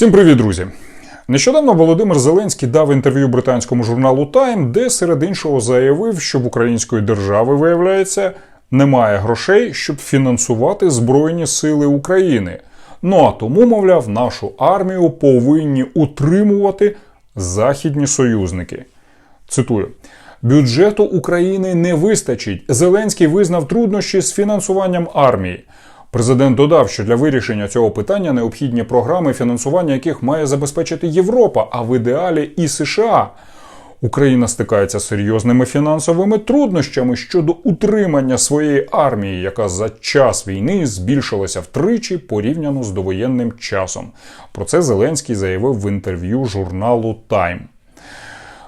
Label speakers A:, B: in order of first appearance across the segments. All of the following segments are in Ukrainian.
A: Всім привіт, друзі! Нещодавно Володимир Зеленський дав інтерв'ю британському журналу Time, де серед іншого заявив, що в української держави, виявляється, немає грошей, щоб фінансувати Збройні Сили України. Ну а тому, мовляв, нашу армію повинні утримувати західні союзники. Цитую. Бюджету України не вистачить. Зеленський визнав труднощі з фінансуванням армії. Президент додав, що для вирішення цього питання необхідні програми, фінансування яких має забезпечити Європа, а в ідеалі і США. Україна стикається з серйозними фінансовими труднощами щодо утримання своєї армії, яка за час війни збільшилася втричі порівняно з довоєнним часом. Про це Зеленський заявив в інтерв'ю журналу Time.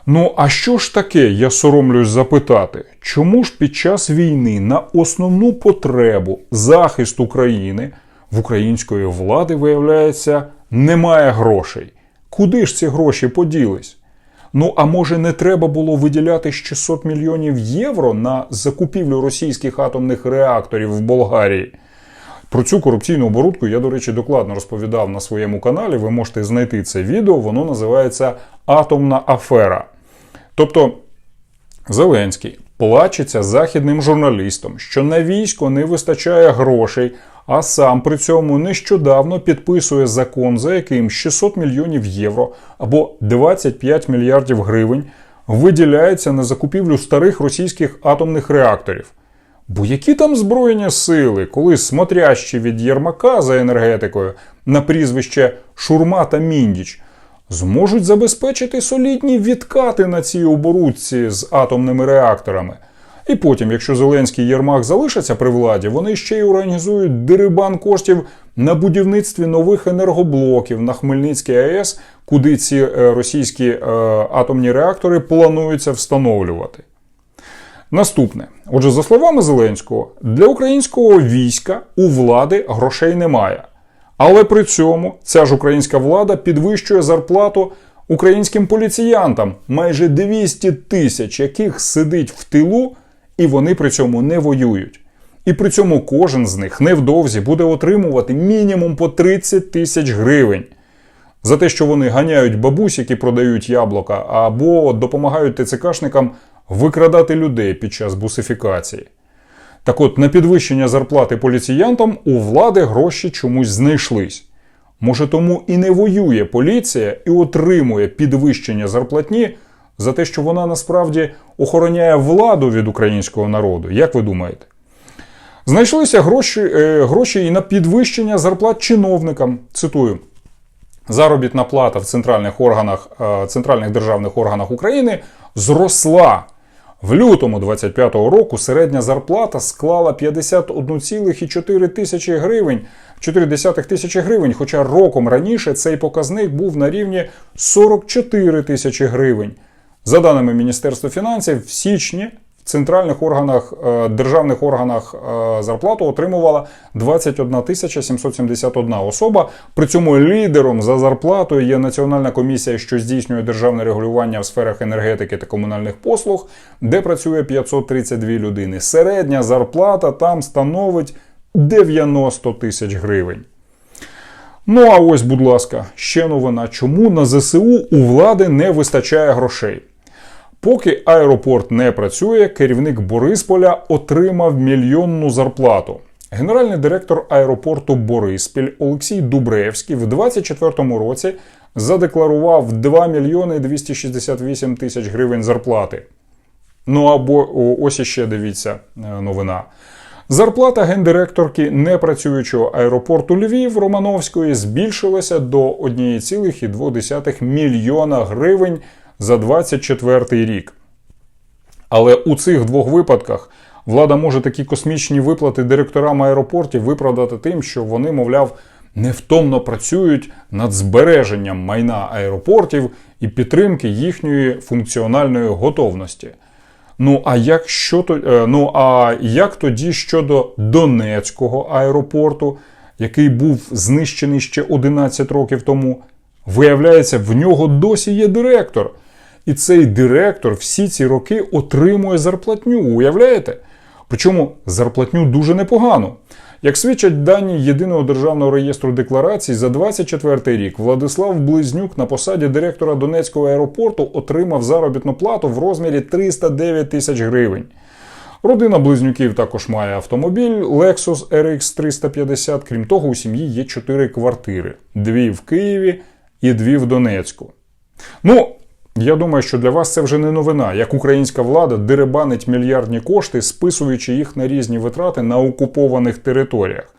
A: Ну, а що ж таке, я соромлюсь запитати, чому ж під час війни на основну потребу захист України в української влади, виявляється, немає грошей? Куди ж ці гроші поділись? Ну, а може не треба було виділяти 600 мільйонів євро на закупівлю російських атомних реакторів в Болгарії? Про цю корупційну оборудку я, до речі, докладно розповідав на своєму каналі. Ви можете знайти це відео, воно називається Атомна афера. Тобто Зеленський плачеться західним журналістам, що на військо не вистачає грошей, а сам при цьому нещодавно підписує закон, за яким 600 мільйонів євро або 25 мільярдів гривень виділяється на закупівлю старих російських атомних реакторів. Бо які там збройні сили, коли смотрящі від Єрмака за енергетикою на прізвище Шурма та Міндіч зможуть забезпечити солідні відкати на цій оборудці з атомними реакторами. І потім, якщо Зеленський Єрмак залишаться при владі, вони ще й організують дерибан коштів на будівництві нових енергоблоків на Хмельницькій АЕС, куди ці е, російські е, атомні реактори плануються встановлювати. Наступне, отже, за словами Зеленського, для українського війська у влади грошей немає. Але при цьому ця ж українська влада підвищує зарплату українським поліціянтам майже 200 тисяч, яких сидить в тилу, і вони при цьому не воюють. І при цьому кожен з них невдовзі буде отримувати мінімум по 30 тисяч гривень за те, що вони ганяють бабусь, які продають яблука, або допомагають ТЦКшникам викрадати людей під час бусифікації. Так от, на підвищення зарплати поліціянтам у влади гроші чомусь знайшлись. Може, тому і не воює поліція і отримує підвищення зарплатні за те, що вона насправді охороняє владу від українського народу. Як ви думаєте? Знайшлися гроші, е, гроші і на підвищення зарплат чиновникам. Цитую. Заробітна плата в центральних органах, е, центральних державних органах України зросла в лютому 25-го року середня зарплата склала 51,4 тисячі гривень, 4 тисячі гривень, хоча роком раніше цей показник був на рівні 44 тисячі гривень. За даними Міністерства фінансів, в січні центральних органах, е, державних органах е, зарплату отримувала 21 тисяча 771 особа. При цьому лідером за зарплатою є Національна комісія, що здійснює державне регулювання в сферах енергетики та комунальних послуг, де працює 532 людини. Середня зарплата там становить 90 тисяч гривень. Ну а ось, будь ласка, ще новина, чому на ЗСУ у влади не вистачає грошей. Поки аеропорт не працює, керівник Борисполя отримав мільйонну зарплату. Генеральний директор аеропорту Бориспіль Олексій Дубревський в 2024 році задекларував 2 мільйони 268 тисяч гривень зарплати. Ну або ось іще дивіться е, новина. Зарплата гендиректорки непрацюючого аеропорту Львів Романовської збільшилася до 1,2 мільйона гривень за 24 рік. Але у цих двох випадках влада може такі космічні виплати директорам аеропортів виправдати тим, що вони, мовляв, невтомно працюють над збереженням майна аеропортів і підтримки їхньої функціональної готовності. Ну а як що е, ну, а як тоді щодо Донецького аеропорту, який був знищений ще 11 років тому? Виявляється, в нього досі є директор. І цей директор всі ці роки отримує зарплатню. Уявляєте? Причому зарплатню дуже непогану. Як свідчать дані єдиного державного реєстру декларацій, за 24 рік Владислав Близнюк на посаді директора Донецького аеропорту отримав заробітну плату в розмірі 309 тисяч гривень. Родина близнюків також має автомобіль Lexus RX 350. Крім того, у сім'ї є чотири квартири: дві в Києві і дві в Донецьку. Ну, я думаю, що для вас це вже не новина, як українська влада деребанить мільярдні кошти, списуючи їх на різні витрати на окупованих територіях.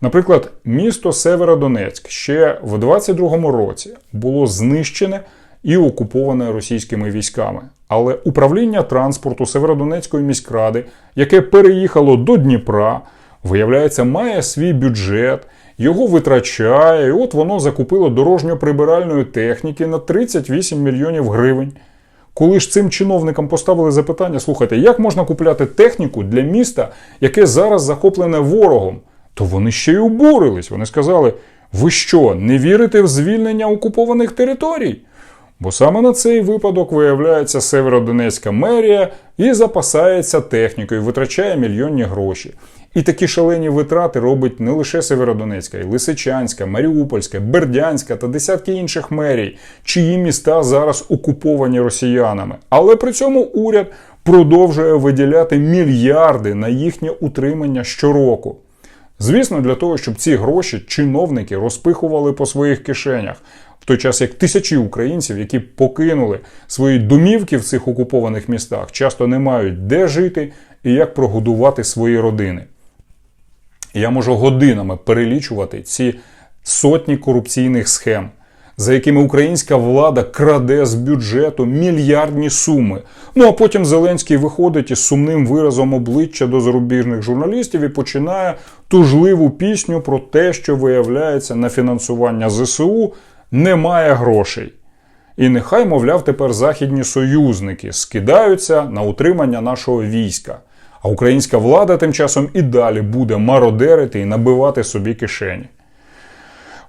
A: Наприклад, місто Северодонецьк ще в 22-му році було знищене і окуповане російськими військами. Але управління транспорту Северодонецької міськради, яке переїхало до Дніпра, виявляється, має свій бюджет, його витрачає, і от воно закупило дорожньо-прибиральної техніки на 38 мільйонів гривень. Коли ж цим чиновникам поставили запитання, слухайте, як можна купляти техніку для міста, яке зараз захоплене ворогом, то вони ще й обурились. Вони сказали: ви що, не вірите в звільнення окупованих територій? Бо саме на цей випадок виявляється Северодонецька мерія і запасається технікою, витрачає мільйонні гроші. І такі шалені витрати робить не лише Северодонецька, і Лисичанська, Маріупольська, Бердянська та десятки інших мерій, чиї міста зараз окуповані росіянами. Але при цьому уряд продовжує виділяти мільярди на їхнє утримання щороку. Звісно, для того, щоб ці гроші чиновники розпихували по своїх кишенях, в той час як тисячі українців, які покинули свої домівки в цих окупованих містах, часто не мають де жити і як прогодувати свої родини. Я можу годинами перелічувати ці сотні корупційних схем, за якими українська влада краде з бюджету мільярдні суми. Ну а потім Зеленський виходить із сумним виразом обличчя до зарубіжних журналістів і починає тужливу пісню про те, що виявляється на фінансування ЗСУ немає грошей. І нехай, мовляв, тепер західні союзники скидаються на утримання нашого війська. А українська влада тим часом і далі буде мародерити і набивати собі кишені.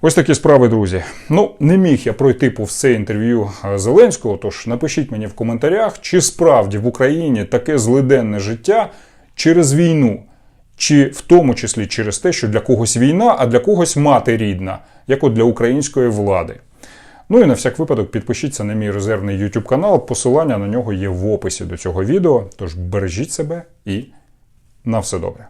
A: Ось такі справи, друзі. Ну, не міг я пройти повз це інтерв'ю Зеленського, тож напишіть мені в коментарях, чи справді в Україні таке злиденне життя через війну, чи в тому числі через те, що для когось війна, а для когось мати рідна, як от для української влади. Ну і на всяк випадок підпишіться на мій резервний YouTube канал. Посилання на нього є в описі до цього відео. Тож бережіть себе і на все добре.